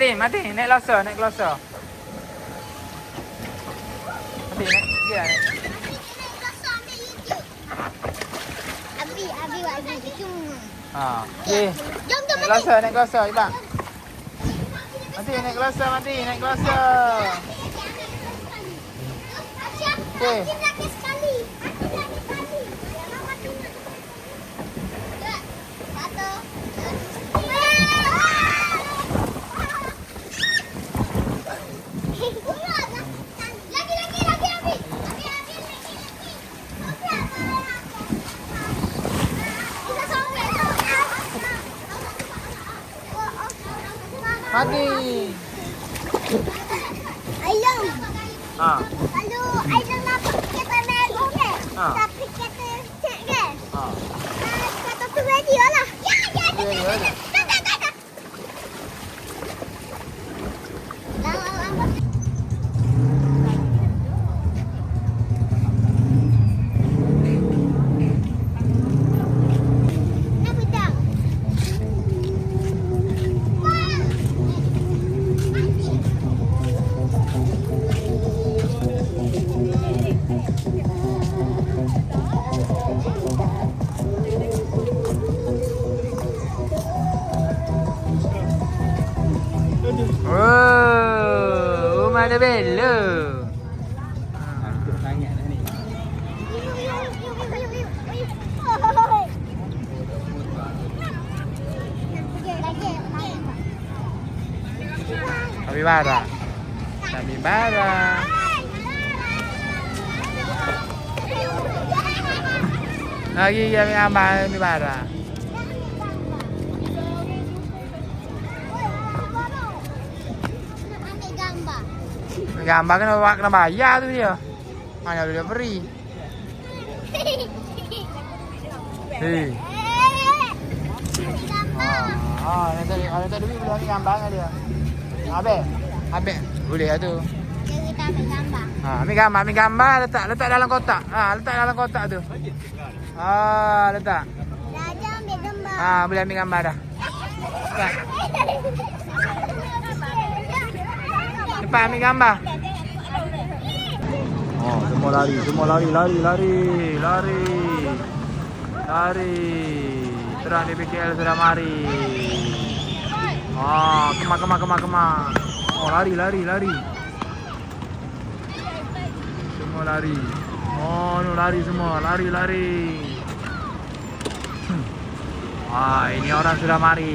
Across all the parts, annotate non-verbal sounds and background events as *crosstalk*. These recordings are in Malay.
Martin, Martin, naik loser, naik loser. Martin, naik. Dia naik. Abi, Abi buat gini cuma. Ha. Okay. Jom, jom, Naik loser, naik loser, Ibang. Martin, naik loser, Martin, naik loser. Okey. Lagi sekali. Lagi sekali. Satu. Lagi, lagi, lagi, Abi. Abi, Abi, lagi, lagi. Kita sampai. Martin. Ayam. Ha. Kalau ayam nak kita nego ke? Ha. Tapi kita cek ke? Ha. Ah, Kata tu ready lah. Ya, ya, ya. Oh, rumah ada bela. Capibara. Capibara. Lagi kami ambil capibara. Ambil gambar. Gambar kena bawa kena bayar tu dia. Mana boleh beri. Hei. Ah, tadi, ada tadi duit boleh ambil gambar dia. Habis. Habis. Boleh lah tu. Jadi kita ambil gambar. Ha, ambil gambar, ambil gambar letak letak dalam kotak. Ha, letak dalam kotak tu. Ah, letak. Raja ambil gambar. Ha, boleh ambil gambar dah. Letak. Cepat ambil gambar. Oh, semua lari, semua lari, lari, lari, lari. Lari. Terang di BKL sudah mari. Ah, kemar, kemar, kemar, kemar. Oh, lari, lari, lari. Semua lari. Oh, ni lari semua. Lari, lari. Ah, ini orang sudah mari.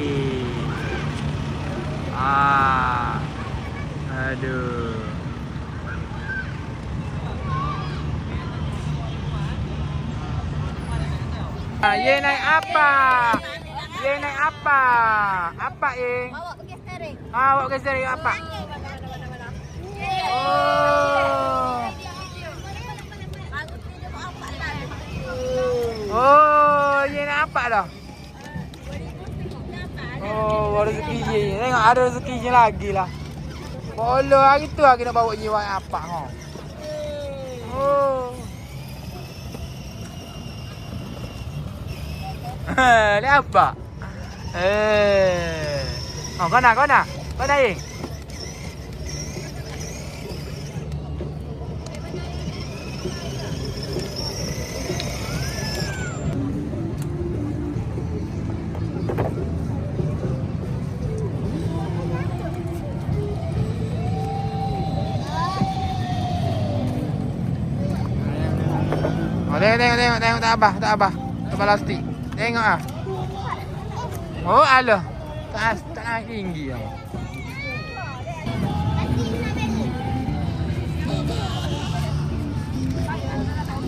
Ah. Aduh. Ah, ye naik apa? Ye naik apa? Apa, Ing? Bawa pergi steering. Ah, kasi dari apa? Oh. Oh, ye naik apa dah? Oh, rezeki je. Tengok ada rezeki je lagi lah. Bolo hari tu lagi nak bawa jiwa apa ha. Oh. Ni apa? Eh. Oh, kau kau nak? Kau nak, Ing? Tengok, tengok, tengok, tengok, tak apa, tak apa. Tu plastik. Tengok ah. Oh, alah. Tak tak naik tinggi ah.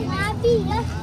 Nabi lah.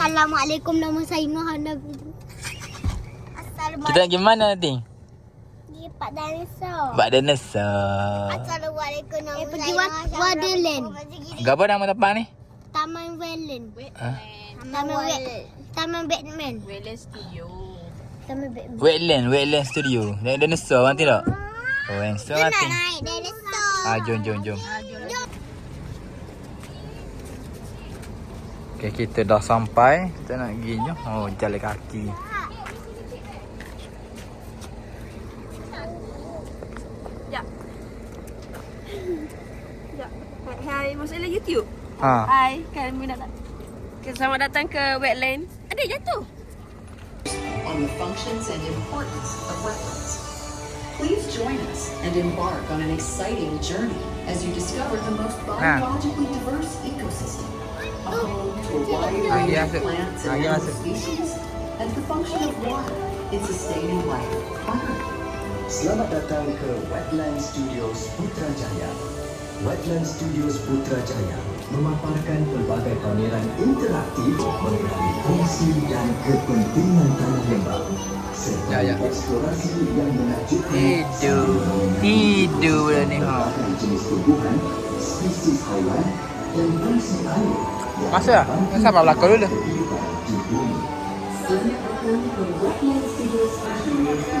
Assalamualaikum nama saya Muhammad Assalamualaikum Kita nak pergi mana nanti? Pergi Pak Dinosaur Bak dinosaur. Assalamualaikum nama eh, pergi Wonderland Apa nama tempat ni? Taman Wetland Ha? Taman Batman Wetland Studio. Taman Batman Wetland, Wetland Studio. Tengok dinosaur nanti tak? Oh, yang so Nak nanti. naik dinosaur Ah, jom, jom, jom. Okay, kita dah sampai. Kita nak pergi jom. Oh, jalan kaki. Ya. Ya. Hai, masuk dalam YouTube. Ha. Hai, kami nak Selamat datang ke wetland. Adik jatuh. on the functions and importance of wetlands. Please join us and embark on an exciting journey as you discover the most biologically diverse ecosystem, a home to a wide Ah, range yeah, of so- plants species, and the function of water in sustaining life on Earth. Selamat datang ke Wetland Studios Putrajaya. Wetland Studios Putrajaya memaparkan pelbagai pameran interaktif mengenai fungsi dan kepentingan tanah lembap serta Ya, ya. eksplorasi yang menakjubkan Tidur. Tidur dah ni, ha. jenis tumbuhan, spesies haiwan dan fungsi air yang Masa lah. membantu Sabar belakang dulu. kehidupan di bumi. Selamat datang ke Wetland Studios Studios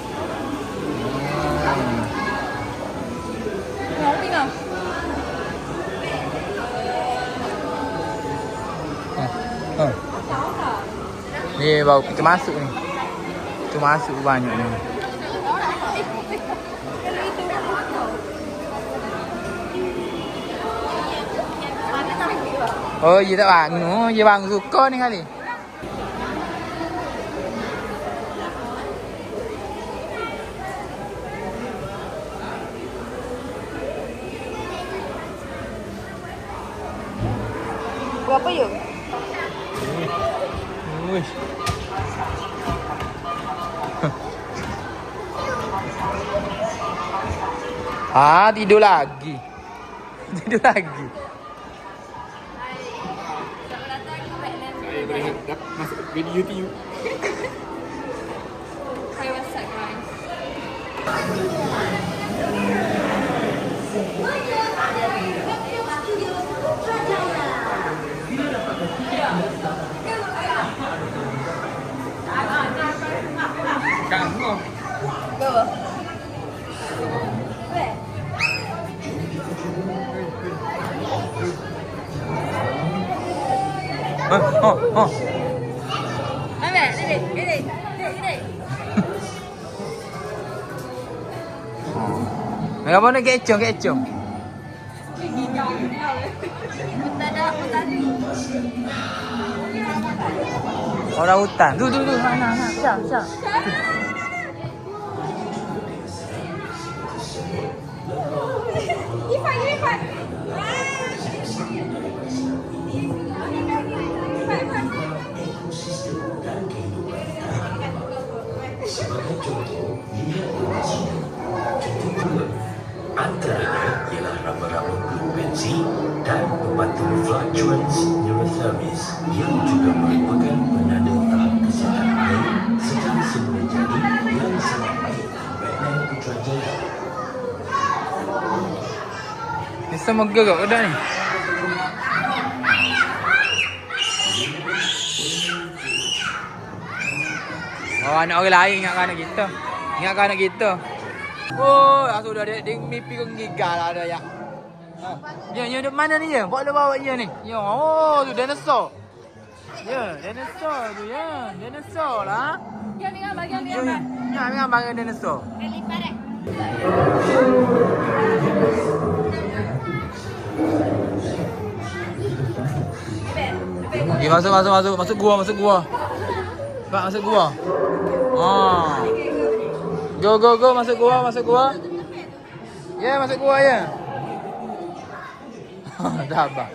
Ni baru kita masuk ni. Kita masuk banyak ni. Oh, dia gì bangun. Oh, dia bangun suka ni kali. Berapa you? Uish. Ah, tidur lagi. *laughs* Tidur lagi. Hai, what's up guys? Oh, oh, oh. Mana? Dek, dek, dek, dek, dek. Apa nak kecoh, kecoh. Tak ada, tak ada. Orang hutan. Tu, tu, tu. Nak, nak, nak. Syah, syah. Ifan, Ifan. Ni semua gerak dah ni. Oh, anak orang lain ingatkan anak kita. Ingatkan anak kita. Oh, ah, sudah dia, dia mimpi kau gigal lah ada ya. Ha. Ya, ya, duk mana ni ya? Bawa dia bawa dia ni. Ya, oh, tu dinosaur. Ya, dinosaur tu ya. Dinosaur lah. Dia ambil gambar, dia ambil Ya, gambar. ya, ambil gambar dengan dinosaur. Dah lipat eh? Okay, masuk, masuk, masuk. Masuk gua, masuk gua. Pak, masuk gua. Ha. Go, go, go. Masuk gua, masuk gua. Ya, yeah, masuk gua ya. *laughs* Dah abang.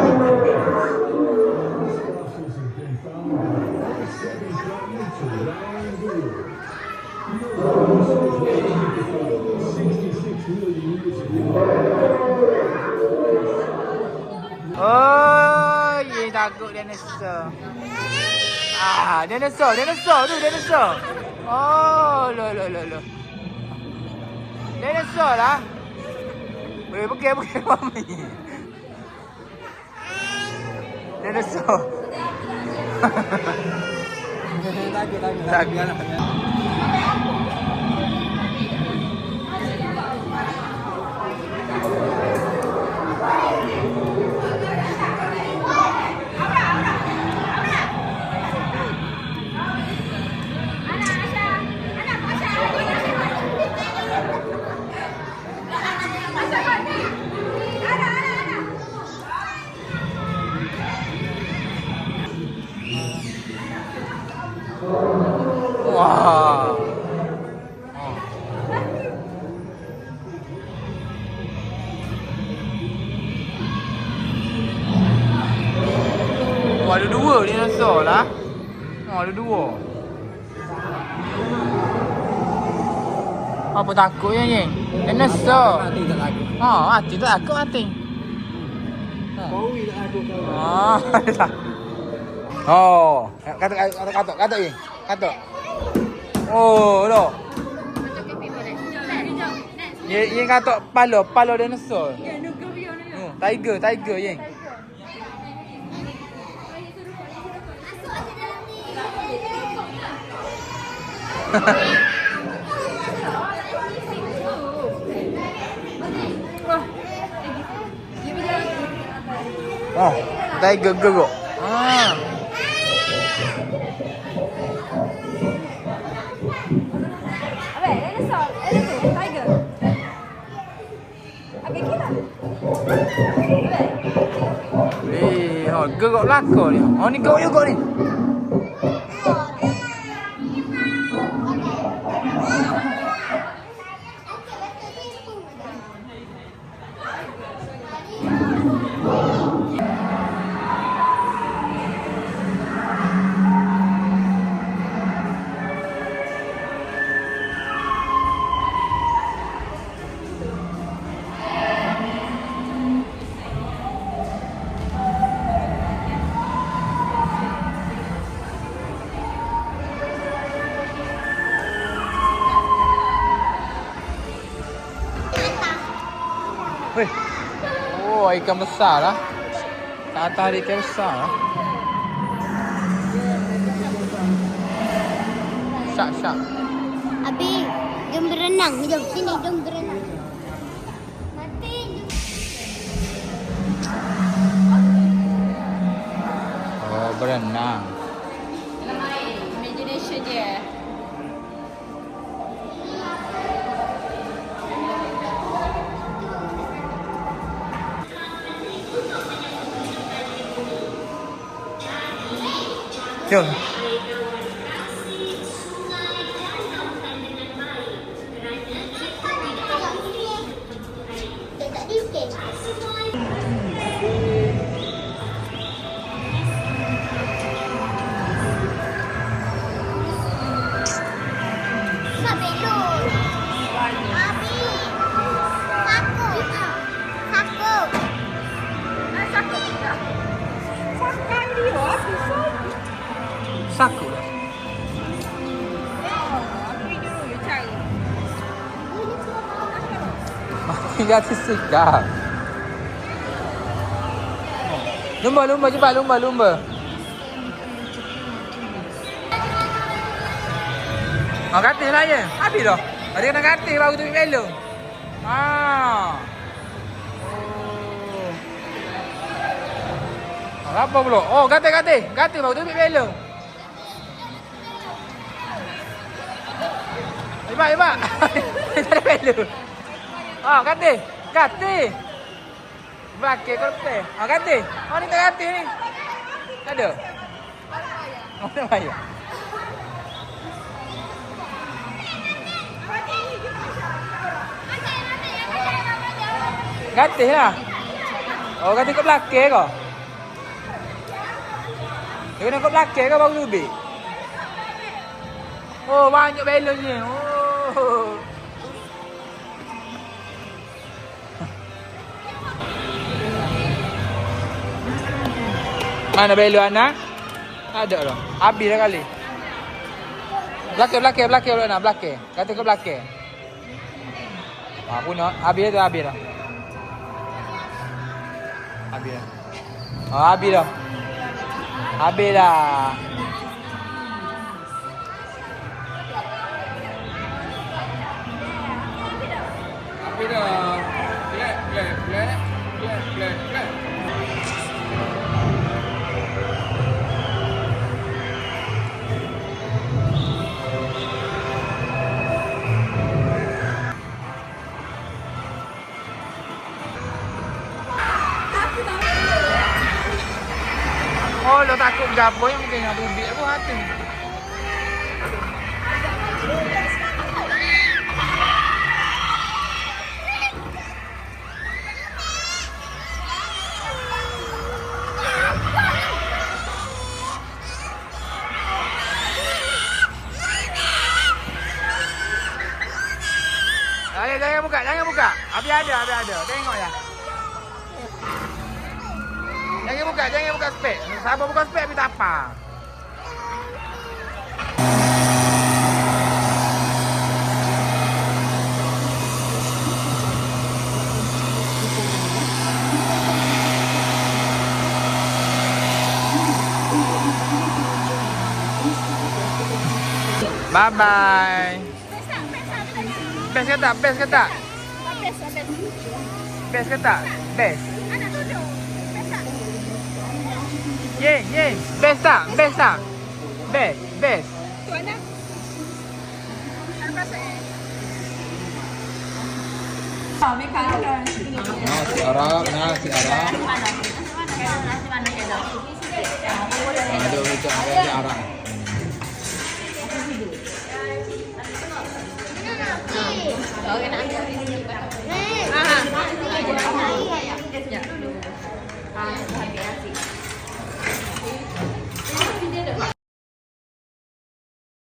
*laughs* takut dinosaur. Ah, dinosaur, dinosaur tu, dinosaur. Oh, lo lo lo lo. Dinosaur lah. Boleh pergi pergi mami. Dinosaur. Takut, takut. Takut. Apa takutnya ni? Dinosaur. Mati tak lagu. Ha, mati tak takut mati. Tak lagu kau. *laughs* Ah, dah. Oh, kata kata kata kata kata ni. Kata. Oh, lo. Ye ye kata palo, palo dinosaur. Hmm, tiger, tiger ye. *laughs* Oh, tiger geruk. Ah. Apa? Dinosaur. Ada tu, tiger. Agak kira. Eh, oh, geruk laka ni. Oh, ni juga ni. Oh, ikan besar lah. Tak atas ada ikan besar lah. Syak, syak. Abi, jom berenang. Jom sini, jom berenang. Mati. Oh, berenang. Jom. Saku lah. Tinggal sesekap. Lumba, lumba, cepat lumba, lumba. Ha, katil lah je. Habis dah. Ada kena katil baru tu belok. Ha. Oh. Apa pula? Oh, ganti ganti. Ganti baru tu ambil bela. Iba, iba. Tak ada bela. Ah, ganti. Ganti. Belakang kau lepas. Ah, ganti. Oh, ni tak ganti ni. Tak ada. Oh, tak payah. Ganti lah. Oh, ganti kat belakang kau. Dia kena kat belakang kau baru lebih. Oh, banyak balon ni. Oh. Mana balon anak? Ada dah. Habis dah kali. Belakang, belakang, belakang nak belakang. Kata ke belakang. Aku nak habis dah, habis dah. Habis dah. Oh. Habis dah. Habis dah. Black, black, black. Black, black, black. Oh, lo takut gapo yang Jangan, jangan buka, jangan buka. Habis ada, habis ada. Tengok ya. Jangan buka, jangan buka spek. Sabar buka spek tapi tak apa. Bye bye. Best ke tak? Best ke tak? Habis, habis. Best ke tak? Best. Anak duduk. Besar. Ye, ye. Best tak? Best tak? Best, best. Tu anak. Lepas eh. Nasi Arab, nasi Arab. Ada macam nasi Arab. Ah. Ya. Ah,